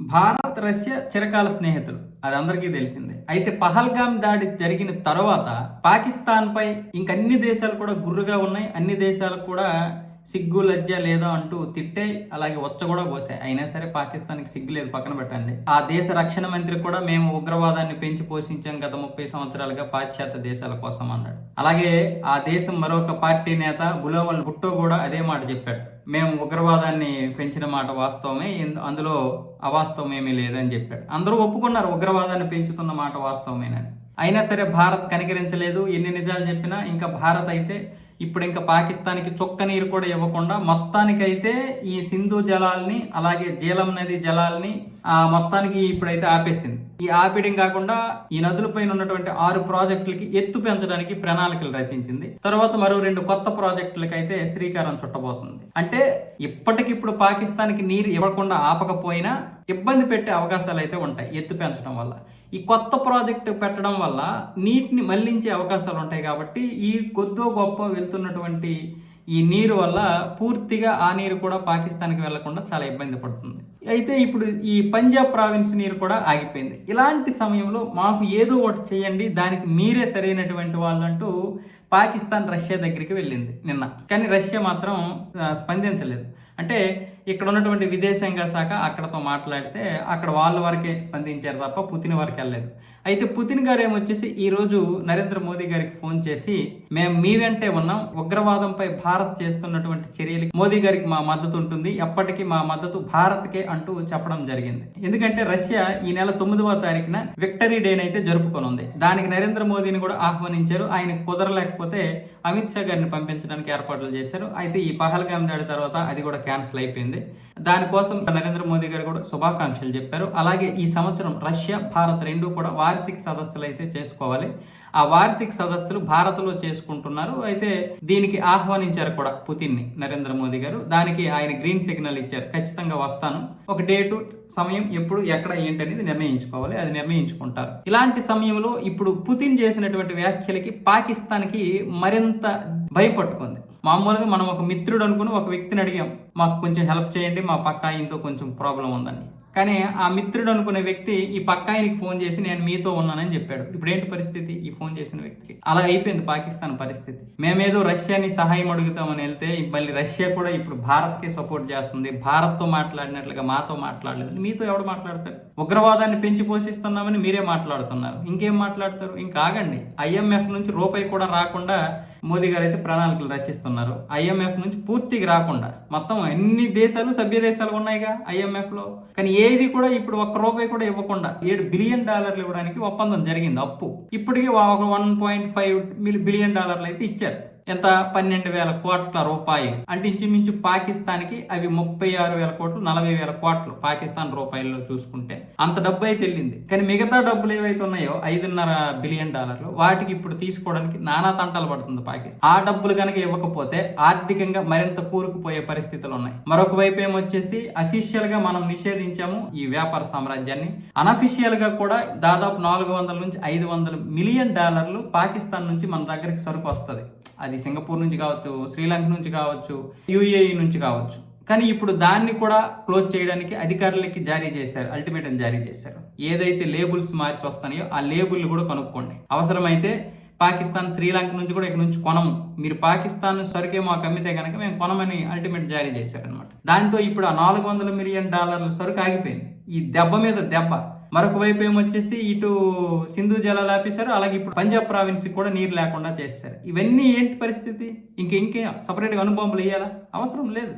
Bharat Russia చిరకాల స్నేహితులు. అది అందరికీ తెలిసిందే. అయితే పహల్గామ్ దాడి జరిగిన తర్వాత పాకిస్తాన్పై ఇంకన్ని దేశాలు కూడా గుర్రుగా ఉన్నాయి. అన్ని దేశాలు కూడా సిగ్గు లజ్జ లేదా అంటూ తిట్టే అలాగే వచ్చ కూడా పోసాయి అయినా సరే పాకిస్తాన్కి సిగ్గు లేదు పక్కన పెట్టండి. ఆ దేశ రక్షణ మంత్రి కూడా మేము ఉగ్రవాదాన్ని పెంచి పోషించాం గత ముప్పై సంవత్సరాలుగా పాశ్చాత్య దేశాల కోసం అన్నాడు. అలాగే ఆ దేశం మరొక పార్టీ నేత బులోవల్ భుట్టో కూడా అదే మాట చెప్పాడు. మేము ఉగ్రవాదాన్ని పెంచిన మాట వాస్తవమే అందులో అవాస్తవం ఏమీ లేదని చెప్పాడు. అందరూ ఒప్పుకున్నారు ఉగ్రవాదాన్ని పెంచుతున్న మాట వాస్తవమేనని. అయినా సరే భారత్ కనికరించలేదు. ఎన్ని నిజాలు చెప్పినా ఇంకా భారత్ అయితే ఇప్పుడు ఇంకా పాకిస్తాన్కి చొక్క నీరు కూడా ఇవ్వకుండా మొత్తానికైతే ఈ సింధు జలాల్ని అలాగే జీలం నది జలాల్ని ఆ మొత్తానికి ఇప్పుడైతే ఆపేసింది. ఈ ఆపేయడం కాకుండా ఈ నదులపైన ఉన్నటువంటి ఆరు ప్రాజెక్టులకి ఎత్తు పెంచడానికి ప్రణాళికలు రచించింది. తర్వాత మరో రెండు కొత్త ప్రాజెక్టులకి అయితే శ్రీకారం చుట్టబోతుంది. అంటే ఇప్పటికిప్పుడు పాకిస్తాన్కి నీరు ఇవ్వకుండా ఆపకపోయినా ఇబ్బంది పెట్టే అవకాశాలు అయితే ఉంటాయి ఎత్తు పెంచడం వల్ల. ఈ కొత్త ప్రాజెక్టు పెట్టడం వల్ల నీటిని మళ్ళించే అవకాశాలు ఉంటాయి కాబట్టి ఈ కొద్దో గొప్ప వెళ్తున్నటువంటి ఈ నీరు వల్ల పూర్తిగా ఆ నీరు కూడా పాకిస్తాన్కి వెళ్ళకుండా చాలా ఇబ్బంది పడుతుంది. అయితే ఇప్పుడు ఈ పంజాబ్ ప్రావిన్స్ నీరు కూడా ఆగిపోయింది. ఇలాంటి సమయంలో మాకు ఏదో ఒకటి చేయండి దానికి మీరే సరైనటువంటి వాళ్ళంటూ పాకిస్తాన్ రష్యా దగ్గరికి వెళ్ళింది నిన్న. కానీ రష్యా మాత్రం స్పందించలేదు. అంటే ఇక్కడ ఉన్నటువంటి విదేశాంగ శాఖ అక్కడతో మాట్లాడితే అక్కడ వాళ్ళ వరకే స్పందించారు తప్ప పుతిన్ వరకు వెళ్ళలేదు. అయితే పుతిన్ గారు ఏమొచ్చేసి ఈ రోజు నరేంద్ర మోదీ గారికి ఫోన్ చేసి మేము మీ వెంటే ఉన్నాం ఉగ్రవాదంపై భారత్ చేస్తున్నటువంటి చర్యలకి మోదీ గారికి మా మద్దతు ఉంటుంది ఎప్పటికీ మా మద్దతు భారత్కే అంటూ చెప్పడం జరిగింది. ఎందుకంటే రష్యా ఈ నెల తొమ్మిదవ తారీఖున విక్టరీ డేని అయితే జరుపుకొనుంది. దానికి నరేంద్ర మోదీని కూడా ఆహ్వానించారు. ఆయనకు కుదరలేకపోతే అమిత్ షా గారిని పంపించడానికి ఏర్పాట్లు చేశారు. అయితే ఈ పహల్గామ్ దాడి తర్వాత అది కూడా క్యాన్సిల్ అయిపోయింది. దానికోసం నరేంద్ర మోదీ గారు కూడా శుభాకాంక్షలు చెప్పారు. అలాగే ఈ సంవత్సరం రష్యా భారత్ రెండు కూడా వార్షిక సదస్సులు అయితే చేసుకోవాలి. ఆ వార్షిక సదస్సులు భారత్లో చేసుకుంటున్నారు. అయితే దీనికి ఆహ్వానించారు కూడా పుతిన్ని నరేంద్ర మోదీ గారు. దానికి ఆయన గ్రీన్ సిగ్నల్ ఇచ్చారు. ఖచ్చితంగా వస్తాను. ఒక డేటు సమయం ఎప్పుడు ఎక్కడ ఏంటి అనేది నిర్ణయించుకోవాలి. అది నిర్ణయించుకుంటారు. ఇలాంటి సమయంలో ఇప్పుడు పుతిన్ చేసినటువంటి వ్యాఖ్యలకి పాకిస్తాన్కి మరింత భయపట్టుకుంది. మామూలుగా మనం ఒక మిత్రుడు అనుకుని ఒక వ్యక్తిని అడిగాం మాకు కొంచెం హెల్ప్ చేయండి మా పక్క ఆయనతో కొంచెం ప్రాబ్లం ఉందని కానీ ఆ మిత్రుడు అనుకునే వ్యక్తి ఈ పక్క ఆయనకి ఫోన్ చేసి నేను మీతో ఉన్నానని చెప్పాడు. ఇప్పుడు ఏంటి పరిస్థితి? ఈ ఫోన్ చేసిన వ్యక్తికి. అలా అయిపోయింది పాకిస్తాన్ పరిస్థితి. మేమేదో రష్యాని సహాయం అడుగుతామని వెళ్తే మళ్ళీ రష్యా కూడా ఇప్పుడు భారత్కి సపోర్ట్ చేస్తుంది. భారత్తో మాట్లాడినట్లుగా మాతో మాట్లాడలేదు మీతో ఎవడు మాట్లాడతారు ఉగ్రవాదాన్ని పెంచి పోషిస్తున్నామని మీరే మాట్లాడుతున్నారు. ఇంకేం మాట్లాడతారు? ఇంకా ఆగండి. ఐఎంఎఫ్ నుంచి రూపాయి కూడా రాకుండా మోదీ గారు అయితే ప్రణాళికలు రచిస్తున్నారు. ఐఎంఎఫ్ నుంచి పూర్తిగా రాకుండా మొత్తం ఎన్ని దేశాలు సభ్య దేశాలు ఉన్నాయిగా ఐఎంఎఫ్లో? కానీ ఏది కూడా ఇప్పుడు ఒక్క రూపాయి కూడా ఇవ్వకుండా ఏడు బిలియన్ డాలర్లు ఇవ్వడానికి ఒప్పందం జరిగింది అప్పు. ఇప్పటికీ ఒక వన్ పాయింట్ ఫైవ్ బిలియన్ డాలర్లు అయితే ఇచ్చారు. ఎంత? పన్నెండు వేల కోట్ల రూపాయలు. అంటే ఇంచుమించు పాకిస్తాన్కి అవి ముప్పై ఆరు వేల కోట్లు నలభై వేల కోట్లు పాకిస్తాన్ రూపాయల్లో చూసుకుంటే. అంత డబ్బు అయితే వెళ్ళింది. కానీ మిగతా డబ్బులు ఏవైతే ఉన్నాయో ఐదున్నర బిలియన్ డాలర్లు వాటికి ఇప్పుడు తీసుకోవడానికి నానా తంటాలు పడుతుంది పాకిస్తాన్. ఆ డబ్బులు కనుక ఇవ్వకపోతే ఆర్థికంగా మరింత కూరుకుపోయే పరిస్థితులు ఉన్నాయి. మరొక వైపు ఏమొచ్చేసి అఫీషియల్గా మనం నిషేధించాము ఈ వ్యాపార సామ్రాజ్యాన్ని. అనఫీషియల్గా కూడా దాదాపు నాలుగు వందల నుంచి ఐదు వందల మిలియన్ డాలర్లు పాకిస్తాన్ నుంచి మన దగ్గరికి సరుకు వస్తుంది. అది సింగపూర్ నుంచి కావచ్చు శ్రీలంక నుంచి కావచ్చు యుఏఈ నుంచి కావచ్చు. కానీ ఇప్పుడు దాన్ని కూడా క్లోజ్ చేయడానికి అధికారులకి జారీ చేశారు అల్టిమేటం జారీ చేశారు. ఏదైతే లేబుల్స్ మార్చి వస్తాయో ఆ లేబుల్ కూడా కనుక్కోండి. అవసరమైతే పాకిస్తాన్ శ్రీలంక నుంచి కూడా ఇక్కడ నుంచి కొనము. మీరు పాకిస్తాన్ సరుకే మాకు అమ్మితే కనుక మేము కొనమని అల్టిమేట్ జారీ చేశారనమాట దాంతో ఇప్పుడు ఆ నాలుగు వందల మిలియన్ డాలర్ల సరుకు ఆగిపోయింది. ఈ దెబ్బ మీద దెబ్బ. మరొక వైపు ఏమొచ్చేసి ఇటు సింధు జలాలు ఆపేశారు అలాగే ఇప్పుడు పంజాబ్ ప్రావిన్స్ కూడా నీరు లేకుండా చేస్తారు ఇవన్నీ ఏంటి పరిస్థితి? ఇంక ఇంకే సపరేట్గా అనుభవం వేయాలా అవసరం లేదు.